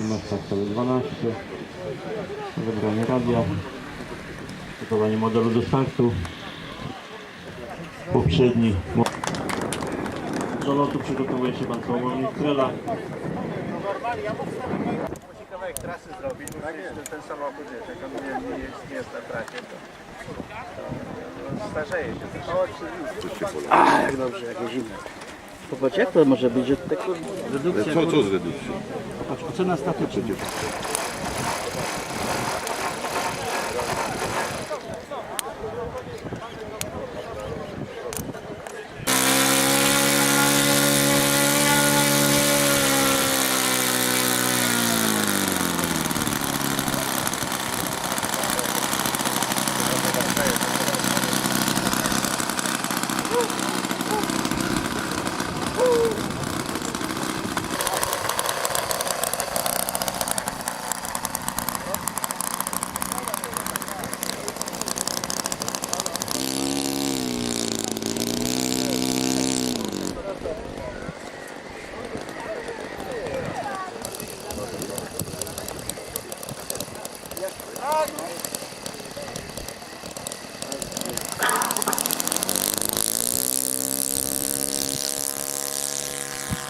Numer startowy 12. Wybranie radia. Gotowanie modelu do startu. Poprzedni. Do lotu przygotowuje się pan Sławomir Krela. Musi kawałek trasy zrobić, bo przecież ten, ten samochód, wiesz, jak on nie, nie, jest, nie jest na trasie, to, to, to starzeje się. O, oczywiście. A, jak dobrze, jak zimno. Popatrz, jak to może być, że tylko redukcja... Co, co z redukcją? Patrz, ocena statyczna. I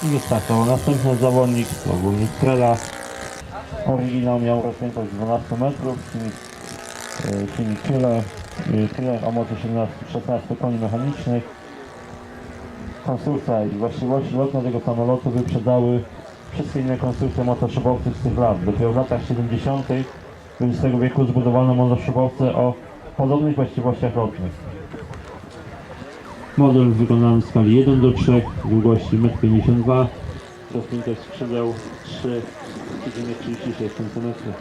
wystartował następny zawodnik, Sławomir Krela. Oryginał miał rozpiętość 12 metrów, czyli, e, czyli tyle, e, tyle o mocy 17, 16 koni mechanicznych. Konstrukcja i właściwości lotne tego samolotu wyprzedały wszystkie inne konstrukcje motoszybowców z tych lat. Dopiero w latach 70. XX wieku zbudowano motoszybowce o podobnych właściwościach lotnych. Model wykonany w skali 1 do 3, długości 1,52 m, rozpiętość skrzydeł 3,36 cm.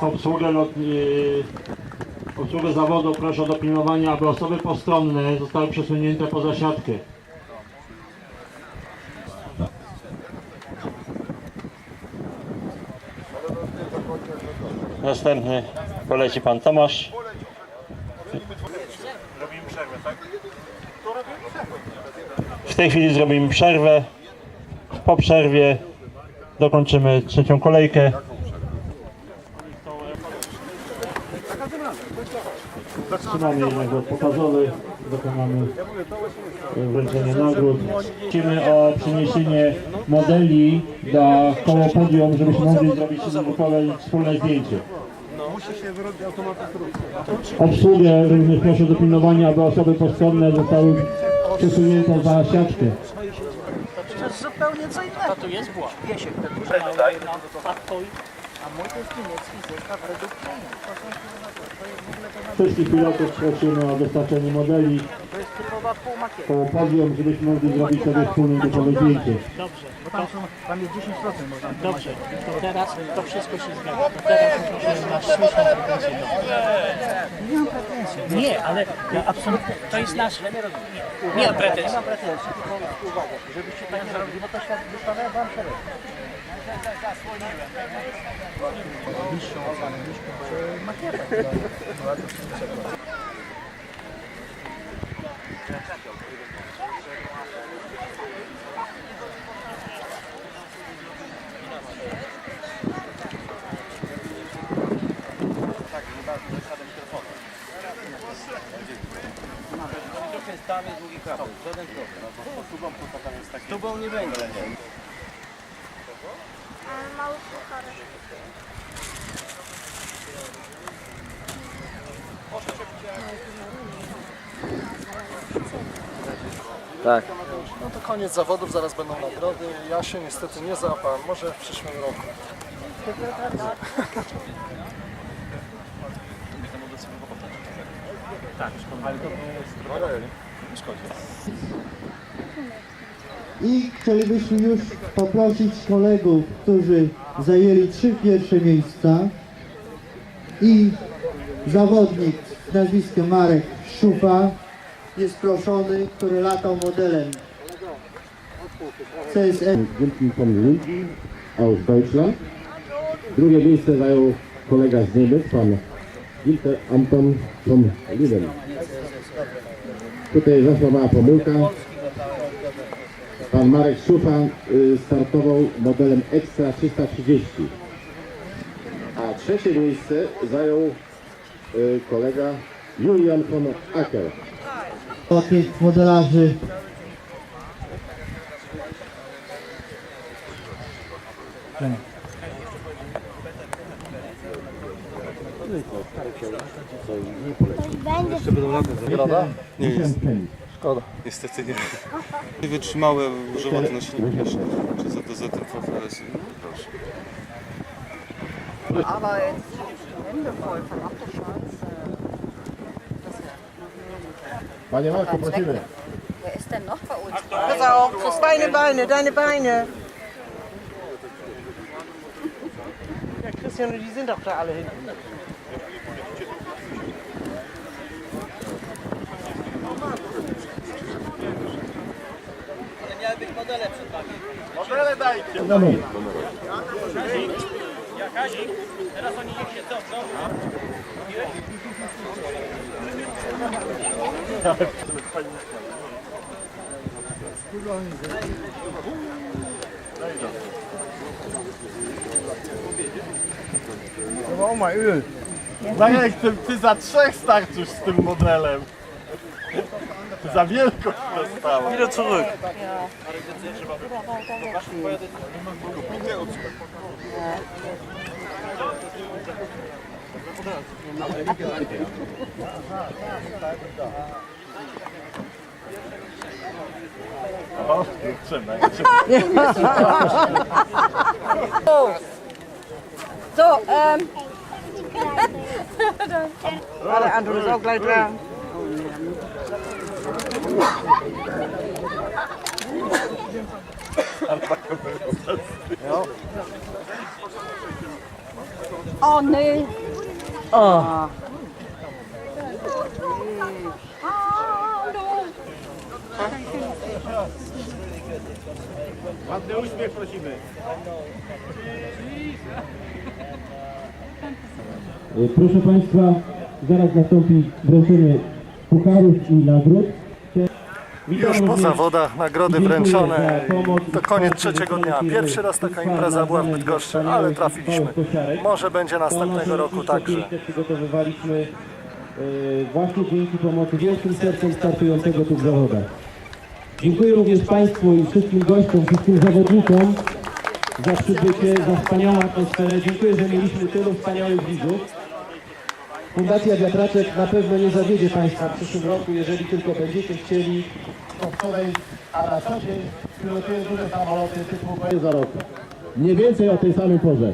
Obsługę, lot, yy, obsługę zawodu proszę o dopilnowanie, aby osoby postronne zostały przesunięte poza siatkę. Następny poleci pan Tomasz. W tej chwili zrobimy przerwę. Po przerwie dokończymy trzecią kolejkę. Trzymamy jednak głos pokazowy, dokonamy e, wręczenia nagród. Prosimy o przyniesienie modeli dla koło podium, żebyśmy mogli zrobić wspólne, zdjęcie. Obsługę również proszę do pilnowania, aby osoby postronne zostały przesunięte za siatkę. To jest zupełnie co innego. A tu jest błąd. Wiesiek, ten Wszystkich pilotów prosimy o dostarczenie modeli To jest typowa półmakieta. koło podium, żebyśmy mogli zrobić sobie wspólne grupowe zdjęcie. Dobrze, Bo tam, są, tam jest 10% można. dobrze. To teraz to wszystko się zgadza. To teraz słuszną mnie. Nie mam pretensji. Nie, ale ja absolutnie, to jest nasz... Nie mam Nie pretensji. mam pretensji, tylko uwaga, żebyście tak nie robili, bo to świat wystanę wam szereg. Ocenę niż makietę. Tam jest długi kabel, żaden problem. Tubą to taka jest takie... Tubą nie będzie. Mały suchar. Proszę cię, puchar. No to koniec zawodów, zaraz będą nagrody. Ja się niestety nie załapałem, może w przyszłym roku. I chcielibyśmy już poprosić kolegów, którzy zajęli trzy pierwsze miejsca i zawodnik z nazwiskiem Marek Szufa jest proszony, który latał modelem CSM. Wielkim Luigi aus Deutschland. Drugie miejsce zajął kolega z Niemiec, pan Wilter Anton von Liden. Tutaj zaszła mała pomyłka. Pan Marek Szufa y, startował modelem Extra 330. A trzecie miejsce zajął y, kolega Julian von Acker. Od tych modelarzy Nagroda? Nie jest. Szkoda. Niestety nie. Wytrzymałe używanie na silnik jeszcze. Czy za to za ten FFS? No proszę. Aber jetzt wundervoll. Das ist ja Panie Marku, prosimy. Wer ist denn noch bei uns? Pass auf, das deine Beine, deine Beine. Ja, Christian, die sind doch da alle hinten. Modele dajcie. Damy. Daniel, ty, ty za trzech starczysz z tym modelem. Za wielkość dostała. Ile zurück. O, trzymaj. So, ähm, Alle Andrew ist auch gleich dran. Nee. Oh. Ładny uśmiech prosimy. Proszę Państwa, zaraz nastąpi wręczenie pucharów i nagród. Już po zawodach, nagrody wręczone. To koniec trzeciego dnia. Pierwszy raz taka impreza była w Bydgoszczy, ale trafiliśmy. Może będzie następnego roku także. y, właśnie dzięki pomocy wielkim sercem startującego tu w zawodach. Dziękuję również Państwu i wszystkim gościom, wszystkim zawodnikom za przybycie, za wspaniałą atmosferę. Dziękuję, że mieliśmy tylu wspaniałych widzów. Fundacja Wiatraczek na pewno nie zawiedzie Państwa w przyszłym roku, jeżeli tylko będziecie chcieli. Po wczoraj, a na co dzień pilotuję duże samoloty typu Za rok. Mniej więcej o tej samej porze.